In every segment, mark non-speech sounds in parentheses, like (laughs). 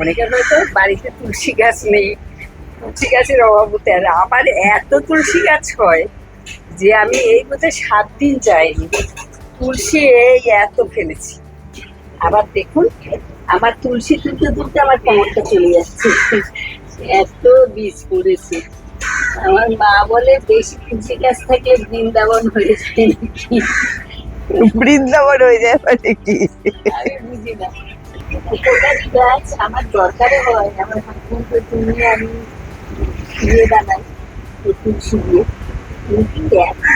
অনেকের হয়তো বাড়িতে তুলসী গাছ নেই তুলসী গাছের অভাবতে আর আমার এত তুলসী গাছ হয় যে আমি এই বোধহয় সাত দিন যাইনি। তুলসী এই এত ফেলেছি। আবার দেখুন আমার তুলসী তুলতে তুলতে আমার কোমরটা চলে যাচ্ছে। এত বীজ পড়েছে। আমার মা বলে বেশি তুলসী গাছ থাকলে বৃন্দাবন হয়ে যায় নাকি? বৃন্দাবন হয়ে যায় মানে কি? আমি বুঝি না।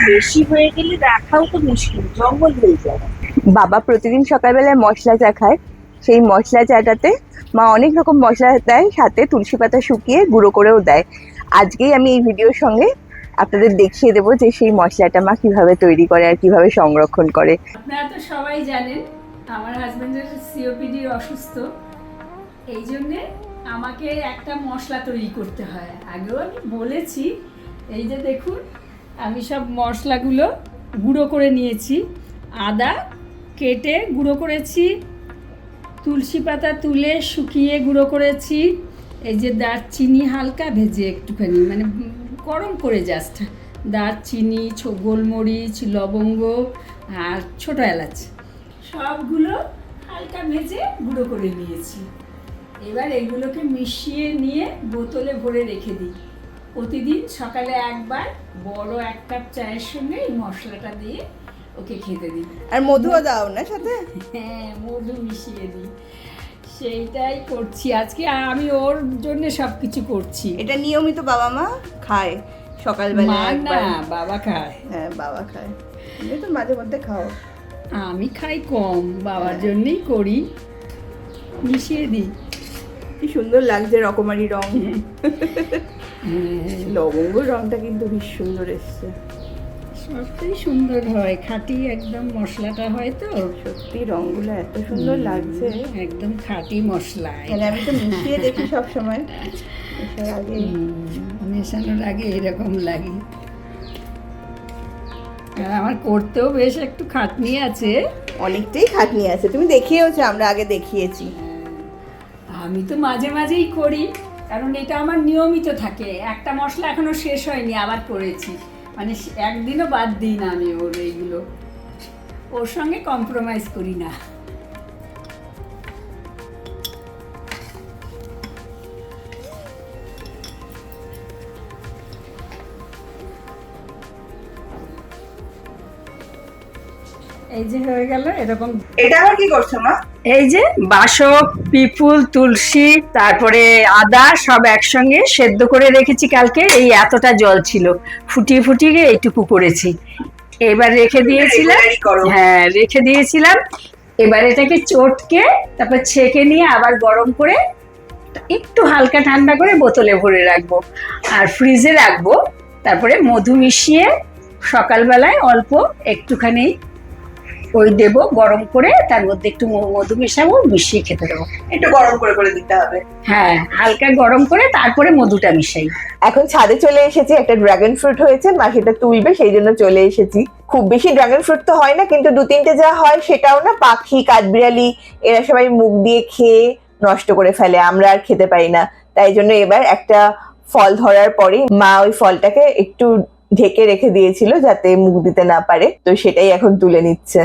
বেশি হয়ে গেলে মুশকিল হয়ে যায় বাবা প্রতিদিন সকালবেলায় মশলা চা খায়। সেই মশলা চাটাতে মা অনেক রকম মশলা দেয়, সাথে তুলসী পাতা শুকিয়ে গুঁড়ো করেও দেয়। আজকেই আমি এই ভিডিওর সঙ্গে আপনাদের দেখিয়ে দেবো যে সেই মশলাটা মা কীভাবে তৈরি করে আর কীভাবে সংরক্ষণ করে। আপনারা তো সবাই জানেন আমার হাজব্যান্ডের সিওপিডির অসুস্থ, এই জন্যে আমাকে একটা মশলা তৈরি করতে হয়। আগেও আমি বলেছি, এই যে দেখুন, আমি সব মশলাগুলো গুঁড়ো করে নিয়েছি। আদা কেটে গুঁড়ো করেছি, তুলসী পাতা তুলে শুকিয়ে গুঁড়ো করেছি, এই যে দারচিনি হালকা ভেজে একটুখানি মানে গরম করে জাস্ট দারচিনি গোলমরিচ, লবঙ্গ আর ছোটো এলাচ। সবগুলো হালকা ভেজে গুঁড়ো করে নিয়েছি। এবার এগুলোকে মিশিয়ে নিয়ে বোতলে ভরে রেখে দিই। প্রতিদিন সকালে একবার বড় এক কাপ চায়ের সঙ্গে এই মশলাটা দিয়ে ওকে খেতে দিই। আর মধুও দাও না সাথে? হ্যাঁ মধু মিশিয়ে দিই। সেইটাই করছি। আজকে আমি ওর জন্য সব কিছু করছি। এটা নিয়মিত বাবা মা খায় সকালবেলা না বাবা খায়। হ্যাঁ বাবা খায়। তুমি তো মাঝে মধ্যে খাও। আমি খাই কম বাবার জন্যই করি। মিশিয়ে দিই। কি সুন্দর লাগছে রকমারি রং। হ্যাঁ, (laughs) লবঙ্গ রংটা কিন্তু বেশ সুন্দর এসছে। সবটাই সুন্দর হয় খাঁটি একদম মশলাটা হয় তো। সত্যি রংগুলো এত সুন্দর লাগছে। একদম খাঁটি মশলা মানে আমি তো মিশিয়ে দেখি সবসময়। আগে মেশানোর আগে এরকম লাগে। আমার করতেও বেশ একটু খাটনি আছে। অনেকটাই খাটনি আছে। তুমি দেখিয়েওছো আমরা আগে দেখিয়েছি। আমি তো মাঝে মাঝেই করি কারণ এটা আমার নিয়মিত থাকে। একটা মশলা এখনও শেষ হয়নি আবার করেছি। মানে একদিনও বাদ দিই না আমি ওর এইগুলো। ওর সঙ্গে কম্প্রোমাইজ করি না। এই যে হয়ে গেল এরকম। এটা আবার কি করছ মা? এই যে বাসক পিপুল তুলসী তারপরে আদা সব একসঙ্গে সেদ্ধ করে রেখেছি কালকে। এই এতটা জল ছিল। ফুটিয়ে ফুটিয়ে এইটুকু করেছি। এবার রেখে দিয়েছিলাম। হ্যাঁ রেখে দিয়েছিলাম। এবার এটাকে চটকে তারপর ছেঁকে নিয়ে আবার গরম করে একটু হালকা ঠান্ডা করে বোতলে ভরে রাখব। আর ফ্রিজে রাখব। তারপরে মধু মিশিয়ে সকালবেলায় অল্প একটুখানি ওই দেবো গরম করে তার মধ্যে একটু মধু মেশাবো মিশিয়ে খেতে দেবো। একটু গরম করে করে দিতে হবে। হ্যাঁ হালকা গরম করে তারপরে মধুটা মিশাই। এখন ছাদে চলে এসেছি একটা ড্রাগন ফ্রুট হয়েছে মা সেটা তুলবে সেই জন্য চলে এসেছি। খুব বেশি ড্রাগন ফ্রুট তো হয় না কিন্তু দু তিনটে যা হয় সেটাও না পাখি কাঠবিড়ালি এরা সবাই মুখ দিয়ে খেয়ে নষ্ট করে ফেলে আমরা আর খেতে পারি না। তাই জন্য এবার একটা ফল ধরার পরে মা ওই ফলটাকে একটু ঢেকে রেখে দিয়েছিল যাতে মুখ দিতে না পারে তো সেটাই এখন তুলে নিচ্ছে।